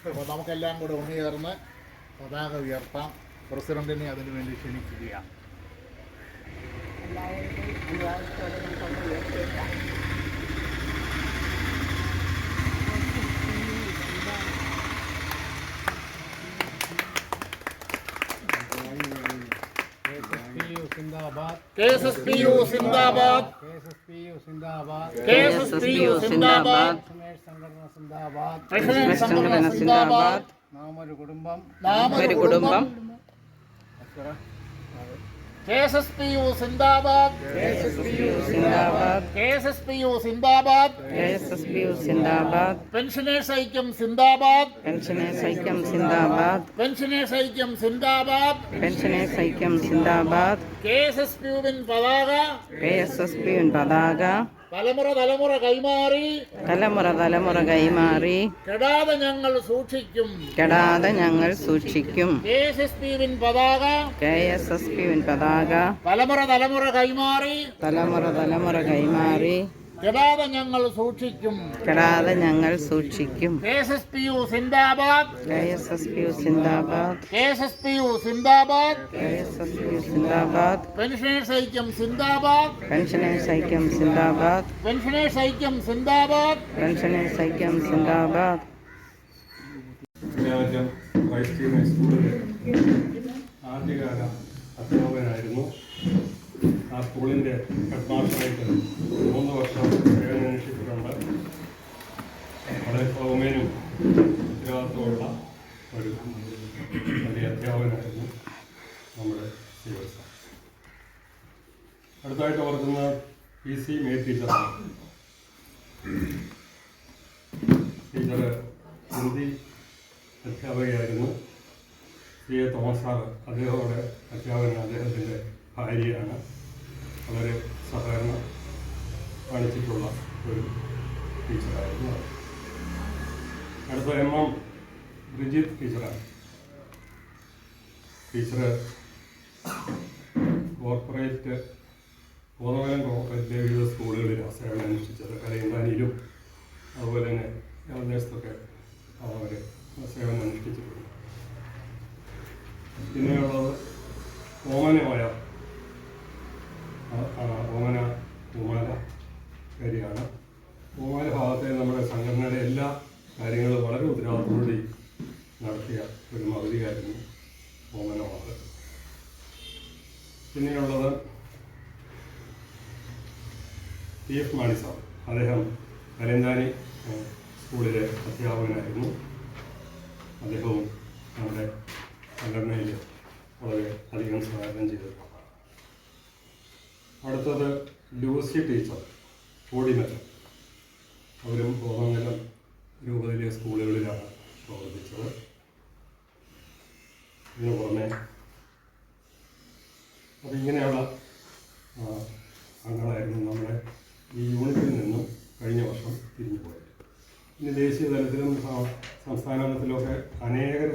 അപ്പോൾ നമുക്കെല്ലാം കൂടെ ഉണ്ണിയേർന്ന് പതാക ഉയർത്താം പ്രസിഡന്റിനെ അതിനു വേണ്ടി ക്ഷണിക്കുകയാണ് K S S P U സിന്ദാബാദ്. കെ എസ് എസ് സിന്ദാബാദ്. സംഘടന സിന്ദാബാദ്. നാം ഒരു കുടുംബം. ഒരു കുടുംബം. K S S P U സിന്ദാബാദ്. K S S P U സിന്ദാബാദ്. K S S P U സിന്ദാബാദ്. പെൻഷനേഴ്സ് ഐക്യം സിന്ദാബാദ്. പെൻഷനേഴ്സ് ഐക്യം സിന്ദാബാദ്. പെൻഷനേഴ്സ് ഐക്യം സിന്ദാബാദ്. പെൻഷനേഴ്സ് ഐക്യം സിന്ദാബാദ്. കെ എസ് എസ് പി യുവിൻ പതാക. കെ എസ് എസ് പി പതാക. തലമുറ തലമുറ കൈമാറി. തലമുറ തലമുറ കൈമാറി. കെടാതെ ഞങ്ങൾ സൂക്ഷിക്കും. കെടാതെ ഞങ്ങൾ സൂക്ഷിക്കും. കെ എസ് എസ് പി യുവിൻ പതാക. കെ എസ് എസ് പി പതാക. തലമുറ തലമുറ കൈമാറി. തലമുറ തലമുറ കൈമാറി. കെടാതെ ഞങ്ങൾ സൂക്ഷിക്കും. കെടാതെ ഞങ്ങൾ സൂക്ഷിക്കും. K S S P U സിന്ദാബാദ്. കെ എസ് എസ് പി സിന്ദാബാദ്. K S S P U സിന്ദാബാദ്. കെ എസ് എസ് പി സിന്ദാബാദ്. പെൻഷനേഴ്സ് ഐക്യം സിന്ദാബാദ്. പെൻഷനേഴ്സ് ഐക്യം സിന്ദാബാദ്. പെൻഷനേഴ്സ് ഐക്യം സിന്ദാബാദ്. പെൻഷനേഴ്സ് ഐക്യം സിന്ദാബാദ്. രാജ്യം ക്രൈസ്തീയ സ്കൂളിലെ ആദ്യകാല അധ്യാപകനായിരുന്നു. ആ സ്കൂളിന്റെ ഹെഡ് മാസ്റ്ററായിട്ട് മൂന്ന് വർഷം സേവനമനുഷ്ഠിച്ചിട്ടുണ്ട് വളരെ സൗമ്യനും ഉത്തരവാദിത്വമുള്ള ഒരു വലിയ അധ്യാപകനായിരുന്നു നമ്മുടെ ശിവസ അടുത്തായിട്ട് ഓർക്കുന്ന പി സി മേ ടീച്ചറാണ് ടീച്ചർ ഹിന്ദി അധ്യാപകയായിരുന്നു. സി എ തോമസ് സാറ് അദ്ദേഹത്തോടെ അധ്യാപകൻ അദ്ദേഹത്തിന്റെ ഭാര്യയാണ്. വളരെ സഹകരണം കാണിച്ചിട്ടുള്ള ഒരു ടീച്ചറായിരുന്നു അടുത്ത എം എം ബ്രിജിത്ത് ടീച്ചറാണ്. ടീച്ചർ കോർപ്പറേറ്റ് കോതമംഗലം കോർപ്പറേറ്റിലെ വിവിധ സ്കൂളുകളിൽ സേവനം അനുഷ്ഠിച്ചത് കലയന്താനിയിലും അതുപോലെ തന്നെ പ്രദേശത്തൊക്കെ അവർ സേവനം അനുഷ്ഠിച്ചിട്ടുണ്ട്. പിന്നെയുള്ളത് ആ, ഓമന പൂമാല കാര്യമാണ് പൂമാല ഭാഗത്തെ നമ്മുടെ സംഘടനയുടെ എല്ലാ കാര്യങ്ങളും വളരെ ഉത്തരവാദിത്തോടുകൂടി നടത്തിയ ഒരു മകുതിയായിരുന്നു ഓമന ഭാഗത്ത് പിന്നെയുള്ളത് ടി എഫ് മാണി സാർ. അദ്ദേഹം കലന്താനി സ്കൂളിലെ അധ്യാപകനായിരുന്നു. അദ്ദേഹവും നമ്മുടെ സംഘടനയിൽ വളരെ അധികം സഹായം ചെയ്തിട്ടുണ്ട് അടുത്തത് ലൂസി ടീച്ചർ കോടിമറ്റം അവരും കോതമംഗലം രൂപതയിലെ സ്കൂളുകളിലാണ് പ്രവർത്തിച്ചത്. ഇതിന് പുറമെ അതിങ്ങനെയുള്ള അംഗങ്ങളായിരുന്നു നമ്മുടെ ഈ യൂണിറ്റിൽ നിന്നും കഴിഞ്ഞ വർഷം തിരിഞ്ഞുപോയത്. ഇനി ദേശീയ തലത്തിലും സംസ്ഥാന തലത്തിലുമൊക്കെ അനേകർ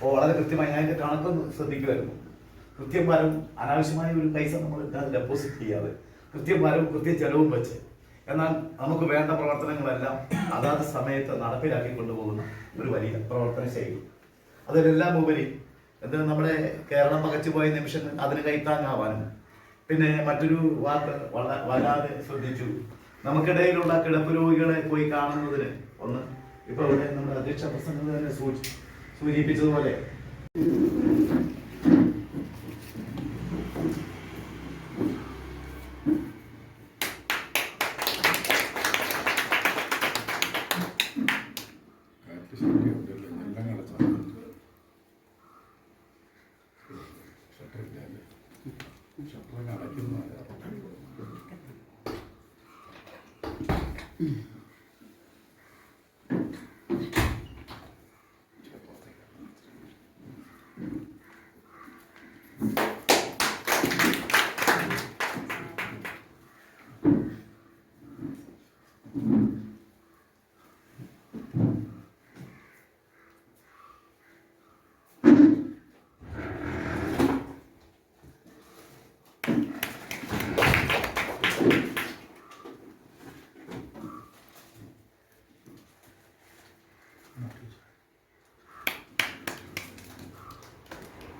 അപ്പോൾ വളരെ കൃത്യമായി ഞാൻ അതിന്റെ കണക്കൊന്ന് ശ്രദ്ധിക്കുമായിരുന്നു. കൃത്യം അനാവശ്യമായ ഒരു പൈസ നമ്മൾ ഇതിനകത്ത് ഡെപ്പോസിറ്റ് ചെയ്യാതെ കൃത്യം വരവും കൃത്യ ചെലവും വെച്ച് എന്നാൽ നമുക്ക് വേണ്ട പ്രവർത്തനങ്ങളെല്ലാം അതാത് സമയത്ത് നടപ്പിലാക്കി കൊണ്ടുപോകുന്ന ഒരു വലിയ പ്രവർത്തന ശൈലി. അതിലെല്ലാം ഉപരി എന്തിന് നമ്മുടെ കേരളം പകച്ചുപോയ നിമിഷം അതിന് കൈത്താങ്ങാവാനും പിന്നെ മറ്റൊരു വാക്ക് വളരെ വല്ലാതെ ശ്രദ്ധിച്ചു. നമുക്കിടയിലുള്ള കിടപ്പ് രോഗികളെ പോയി കാണുന്നതിന് ഒന്ന് ഇപ്പൊ ഇവിടെ നമ്മുടെ അധ്യക്ഷ പ്രസംഗം തന്നെ സൂചി സൂചിപ്പിച്ചതുപോലെ.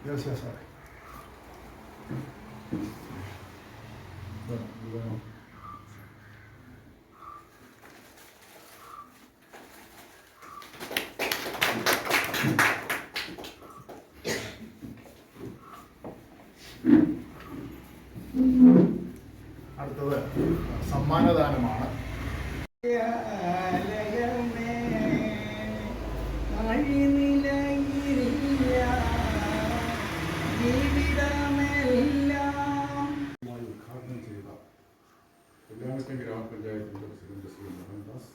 Yes, yes, sorry. അടുത്തത് സമ്മാനദാനമാണ് കല്യാണത്തെ ഗ്രാമപഞ്ചായത്തിന്റെ പ്രസിഡന്റ് ശ്രീ മോഹൻദാസ്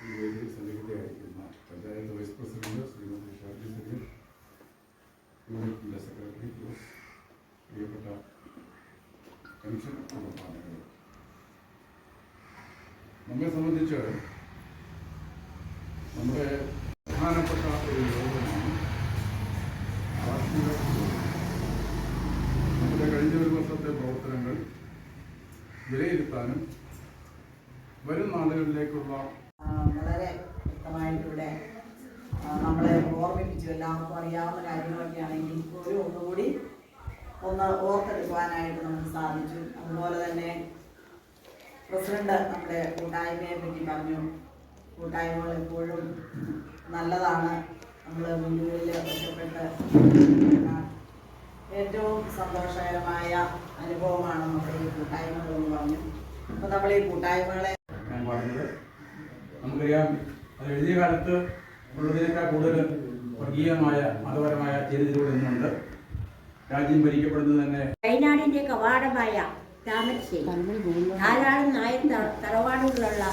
ഈ വേദിയിൽ സന്നിഹിതയായിരിക്കുന്ന പഞ്ചായത്ത് വൈസ് പ്രസിഡന്റ് ശ്രീമതി ഷാജി സലീം യൂണിറ്റിന്റെ സെക്രട്ടറി ജോസ് പ്രിയപ്പെട്ട പെൻഷൻ കുടുംബാംഗങ്ങൾ നമ്മെ സംബന്ധിച്ച് നമ്മുടെ പ്രധാനപ്പെട്ട ഒരു യോഗമാണ് നമ്മുടെ കഴിഞ്ഞ ഒരു വർഷത്തെ പ്രവർത്തനങ്ങൾ വിലയിരുത്താനും വരും നാളുകളിലേക്കുള്ള വളരെ വ്യക്തമായിട്ടിവിടെ നമ്മളെ ഓർമ്മിപ്പിച്ചു. എല്ലാവർക്കും അറിയാവുന്ന കാര്യങ്ങളൊക്കെ ആണെങ്കിൽ ഒരു ഒന്നുകൂടി ഒന്ന് ഓർത്തെടുക്കുവാനായിട്ട് നമുക്ക് സാധിച്ചു. അതുപോലെ തന്നെ പ്രസിഡന്റ് നമ്മുടെ കൂട്ടായ്മയെ പറ്റി പറഞ്ഞു. കൂട്ടായ്മകൾ എപ്പോഴും നല്ലതാണ്. നമ്മൾ വീടുകളിൽ ഒറ്റപ്പെട്ട് ഏറ്റവും സന്തോഷകരമായ അനുഭവമാണ് നമ്മുടെ ഈ കൂട്ടായ്മകൾ എന്ന് പറഞ്ഞു. അപ്പോൾ നമ്മൾ ഈ കൂട്ടായ്മകളെ ഞാൻ പറഞ്ഞത് നമുക്കറിയാം അത് എഴുതിയ കാലത്ത് ഉള്ളതിനേക്കാൾ കൂടുതൽ വർഗീയമായ മതപരമായ ചെയ്തിലൂടെ ഇന്നുണ്ട്. രാജ്യം ഭരിക്കപ്പെടുന്നത് തന്നെ വയനാടിന്റെ കവാടമായ താമരശ്ശേരി. ധാരാളം നായർ തറവാടുകളുള്ള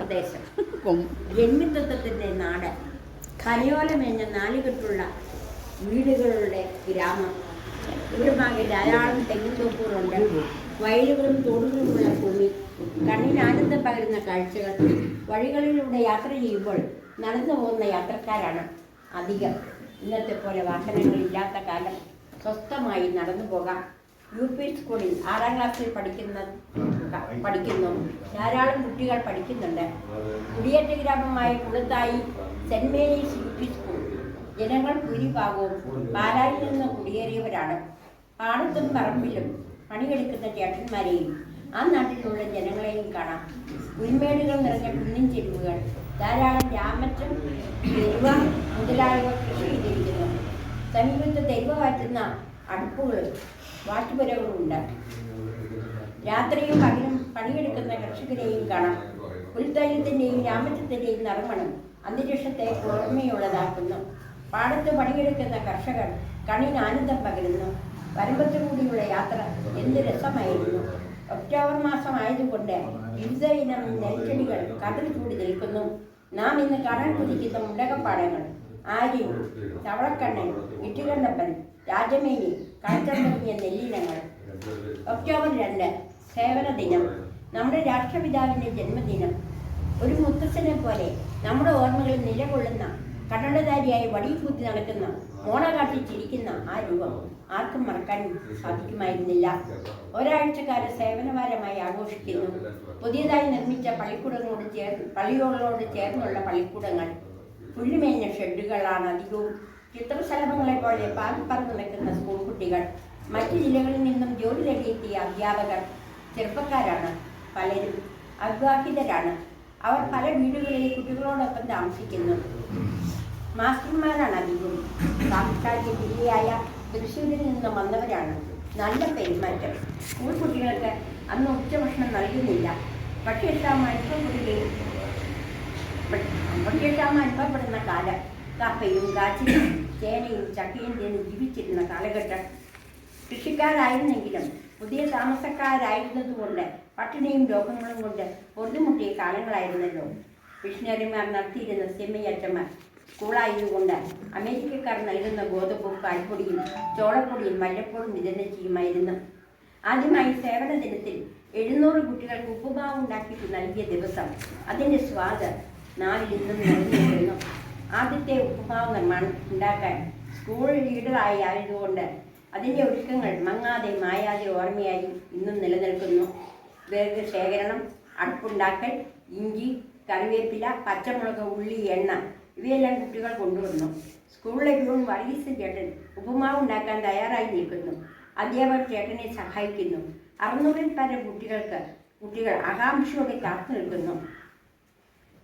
പ്രദേശം. ജന്മിത്വത്തിന്റെ നാട് കനിയോലമേഞ്ഞ നാലുകെട്ടുള്ള വീടുകളുടെ ഗ്രാമം. ഇവിടുമാകെ ധാരാളം തെങ്ങിൻ തോപ്പുകളുണ്ട് വയലുകളും തോടുകളുമുള്ള ഭൂമി. കണ്ണിന് ആനന്ദം പകരുന്ന കാഴ്ചകൾ. വഴികളിലൂടെ യാത്ര ചെയ്യുമ്പോൾ നടന്നു പോകുന്ന യാത്രക്കാരാണ് അധികം. ഇന്നത്തെ പോലെ വാഹനങ്ങളില്ലാത്ത കാലം സ്വസ്ഥമായി നടന്നു പോകാം. യു പി സ്കൂളിൽ ആറാം ക്ലാസ്സിൽ പഠിക്കുന്ന പഠിക്കുന്നു. ധാരാളം കുട്ടികൾ പഠിക്കുന്നുണ്ട്. കുടിയേറ്റ ഗ്രാമമായ കുളത്തായി saint Mary's U P school. ജനങ്ങൾ ഭൂരിഭാഗവും പാലായിൽ നിന്ന് കുടിയേറിയവരാണ്. പാടത്തും പറമ്പിലും പണിയെടുക്കുന്ന ചേട്ടന്മാരെയും ആ നാട്ടിലുള്ള ജനങ്ങളെയും കാണാം. പുൽമേടുകൾ നിറഞ്ഞ കുന്നിൻ ചെരുവുകൾ ധാരാളം രാമറ്റം തെരുവ മുതലായവ കൃഷി ചെയ്തിരിക്കുന്നു. സമീപത്ത് തെരുവ വാറ്റുന്ന അടുപ്പുകളും വാട്ടുപുരകളും ഉണ്ട് രാത്രിയും പകലും പണിയെടുക്കുന്ന കർഷകരെയും കാണാം. പുൽത്തൈലത്തിന്റെയും രാമത്വത്തിന്റെയും നറുമണം അന്തരീക്ഷത്തെ ഓർമ്മയുള്ളതാക്കുന്നു. പാടത്ത് പണിയെടുക്കുന്ന കർഷകർ കണ്ണിന് ആനന്ദം പകരുന്നു. വരമ്പത്തിലൂടെയുള്ള യാത്ര എന്ത് രസമായിരുന്നു. ഒക്ടോബർ മാസമായതുകൊണ്ട് വിവിധ ഇനം നെൽച്ചെടികൾ കതിർ ചൂടി നിൽക്കുന്നു. നാം ഇന്ന് കാണാൻ കൊതിക്കുന്ന മുണ്ടകപ്പാടങ്ങൾ ആര്യൻ തവളക്കണ്ണൻ ഇട്ടുകണ്ണപ്പൻ രാജമേനി കാഴ്ചയ നെല്ലിനങ്ങൾ. ഒക്ടോബർ രണ്ട് സേവന ദിനം. നമ്മുടെ രാഷ്ട്രപിതാവിന്റെ ജന്മദിനം. ഒരു മുത്തച്ഛനെ പോലെ നമ്മുടെ ഓർമ്മകളിൽ നിലകൊള്ളുന്ന കണ്ണടധാരിയായി വടി കുത്തി നടക്കുന്ന മോണ കാട്ടി ചിരിക്കുന്ന ആ രൂപം ആർക്കും മറക്കാൻ സാധിക്കുമായിരുന്നില്ല. ഒരാഴ്ചക്കാല സേവനവാരമായി ആഘോഷിക്കുന്നു. പുതിയതായി നിർമ്മിച്ച പള്ളിക്കൂടങ്ങളോട് ചേർന്ന് പള്ളിയോളോട് ചേർന്നുള്ള പള്ളിക്കൂടങ്ങൾ. പുല്ലുമേഞ്ഞ ഷെഡുകളാണ് അധികവും. ചിത്രശലഭങ്ങളെ പോലെ പാകി പറന്ന് നിൽക്കുന്ന സ്കൂൾ കുട്ടികൾ മറ്റു ജില്ലകളിൽ നിന്നും ജോലി തേടിയെത്തിയ അധ്യാപകർ ചെറുപ്പക്കാരാണ്. പലരും അവിവാഹിതരാണ്. അവർ പല വീടുകളിൽ കുട്ടികളോടൊപ്പം താമസിക്കുന്നു. മാസ്റ്റർമാരാണ് അധികവും സാംസ്കാരിക ജില്ലയായ തൃശ്ശൂരിൽ നിന്നും വന്നവരാണ്. നല്ല പെരുമാറ്റം. സ്കൂൾ കുട്ടികൾക്ക് അന്ന് ഉച്ചഭക്ഷണം നൽകുന്നില്ല. ഭക്ഷ്യക്ഷാമം അനുഭവപ്പെടുകയും ഭക്ഷ്യക്ഷാമം അനുഭവപ്പെടുന്ന കാലം. കപ്പയും കാച്ചിലും ചേനയും ചക്കയും തിന്ന് ജീവിച്ചിരുന്ന കാലഘട്ടം കൃഷിക്കാരായിരുന്നെങ്കിലും പുതിയ താമസക്കാരായിരുന്നതുകൊണ്ട് പട്ടിണിയും രോഗങ്ങളും കൊണ്ട് പൊറുതിമുട്ടിയ കാലങ്ങളായിരുന്നല്ലോ. മിഷണറിമാർ നടത്തിയിരുന്ന സെമിയറ്റമാർ സ്കൂളായതുകൊണ്ട് അമേരിക്കക്കാർ നൽകുന്ന ഗോതമ്പും പാൽപ്പൊടിയും ചോളപ്പൊടിയും വല്ലപ്പോഴും വിതരണം ചെയ്യുമായിരുന്നു. ആദ്യമായി സേവന ദിനത്തിൽ എഴുന്നൂറ് കുട്ടികൾക്ക് ഉപ്പുമാവ് ഉണ്ടാക്കിയിട്ട് നൽകിയ ദിവസം അതിന്റെ സ്വാദ് നാവിൽ നിന്നും. നിലനിൽക്കുന്നു ആദ്യത്തെ ഉപ്പുമാവ് നിർമ്മാണം ഉണ്ടാക്കാൻ സ്കൂൾ ലീഡറായി ആയതുകൊണ്ട് അതിന്റെ ഒരുക്കങ്ങൾ മങ്ങാതെ മായാതെ ഓർമ്മയായി ഇന്നും നിലനിൽക്കുന്നു. വേഗ ശേഖരണം അടുപ്പുണ്ടാക്കൽ ഇഞ്ചി കറിവേപ്പില പച്ചമുളക് ഉള്ളി എണ്ണ ഇവയെല്ലാം കുട്ടികൾ കൊണ്ടുവന്നു. സ്കൂളിലെ പ്യൂൺ വർഗീസ് ചേട്ടൻ ഉപ്പുമാവ് ഉണ്ടാക്കാൻ തയ്യാറായി നിൽക്കുന്നു. അധ്യാപകർ ചേട്ടനെ സഹായിക്കുന്നു. അറുന്നൂറിൽ പരം കുട്ടികൾക്ക് കുട്ടികൾ ആകാംക്ഷയോടെ കാത്തു നിൽക്കുന്നു.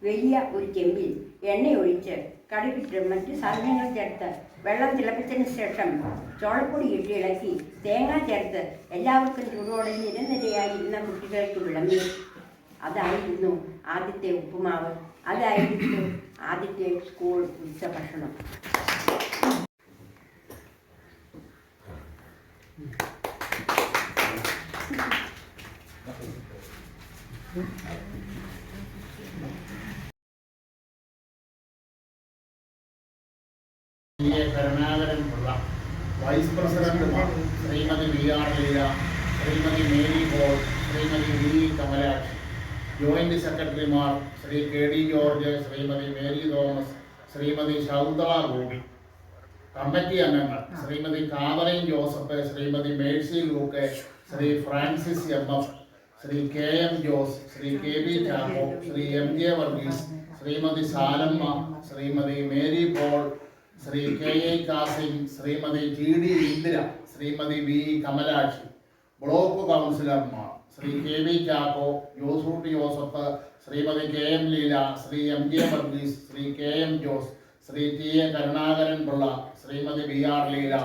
വലിയ ഒരു ചെമ്പിൽ എണ്ണയൊഴിച്ച് കടുകിട്ട് മറ്റ് സാധനങ്ങൾ ചേർത്ത് വെള്ളം തിളപ്പിച്ചതിന് ശേഷം ചോളപ്പൊടി ഇട്ട് ഇളക്കി തേങ്ങ ചേർത്ത് എല്ലാവർക്കും ചൂടോടെ നിരനിരയായി ഇരുന്ന കുട്ടികൾക്ക് വിളമ്പി. അതായിരുന്നു ആദ്യത്തെ ഉപ്പുമാവ്. അതായിരുന്നു ആദ്യത്തെ സ്കൂൾ ഉച്ചഭക്ഷണം. P A. Karunakaran Pillai vice president Shrimati V. R. Leela Shrimati Mary Paul Shrimati V. Kamalakshi joint സെക്രട്ടറിമാർ Shri K. D. George Shrimati Mary Thomas Shrimati Shakuntala Gopi committee അംഗങ്ങൾ Shrimati കാവലൈൻ Joseph Shrimati Mercy Luke Shri Francis M. F Shri K. M. Jose Shri K. B Chacko Shri M. J. Varghese Shrimati Salamma Shrimati Mary Paul Shri K A Kasim Shrimati T D Indira Shrimati V Kamalakshi block കൗൺസിലർമാർ Shri K V Chacko Josootty Joseph Shrimati K M Leela Shri M J Varghese Shri K M Jose Shri T A Karunakaran Pillai Shrimati B R Leela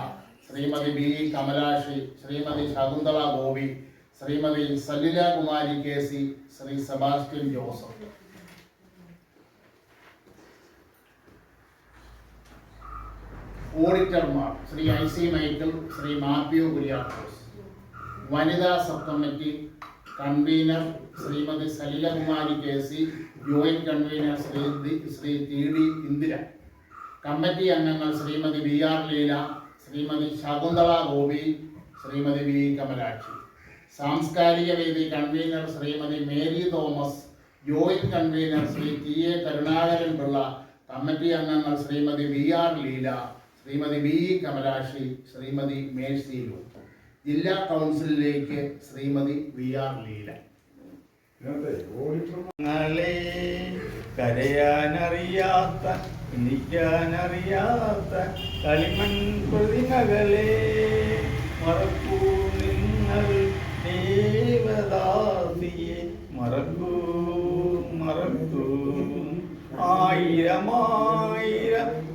Shrimati B Kamalakshi Shrimati Shakuntala Gopi Shrimati Salila Kumari K C Shri Sebastian Joseph. ഓഡിറ്റർമാർ Shri I C Michael Shri Mathew Kuriakose. വനിതാ sub committee convener Shrimati Salilakumari K C joint convener Shri Shri T D Indira. Committee അംഗങ്ങൾ Shrimati B R Leela Shrimati Shakuntala Gopi Shrimati V Kamalakshi. സാംസ്കാരിക വേദി convener Shrimati Mary Thomas joint convener Shri T A Karunakaran Pillai committee അംഗങ്ങൾ Shrimati V R Leela Shrimati B Kamalakshi Shrimati Mercy ലു ജില്ലാ കൗൺസിലിലേക്ക് Shrimati V R Leela. കരയാനറിയാത്ത എനിക്കാനറിയാത്ത കളിമൺ പ്രതിമകളെ മറക്കൂ നിങ്ങൾ ദേവദാസിയെ. മറക്കൂ മറക്കൂ. ആയിരമായിരം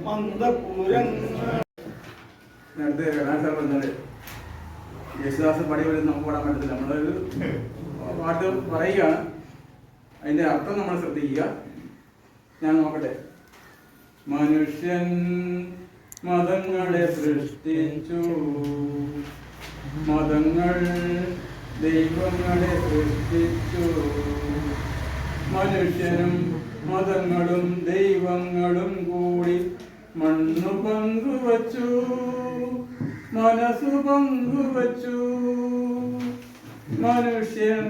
മന്ദപുരങ്ങൾ. നേരത്തെ സാർ പറഞ്ഞത് യേശുദാസ് പടി വരും നമുക്ക് പാടാൻ പറ്റത്തില്ല. നമ്മളൊരു പാട്ട് പറയുകയാണ്. അതിന്റെ അർത്ഥം നമ്മൾ ശ്രദ്ധിക്കുക. ഞാൻ നോക്കട്ടെ. മനുഷ്യൻ മതങ്ങളെ സൃഷ്ടിച്ചു. മതങ്ങൾ ദൈവങ്ങളെ സൃഷ്ടിച്ചു. മനുഷ്യനും മതങ്ങളും ദൈവങ്ങളും കൂടി മണ്ണു പങ്കുവച്ചു മനസ്സു പങ്കുവച്ചു. മനുഷ്യൻ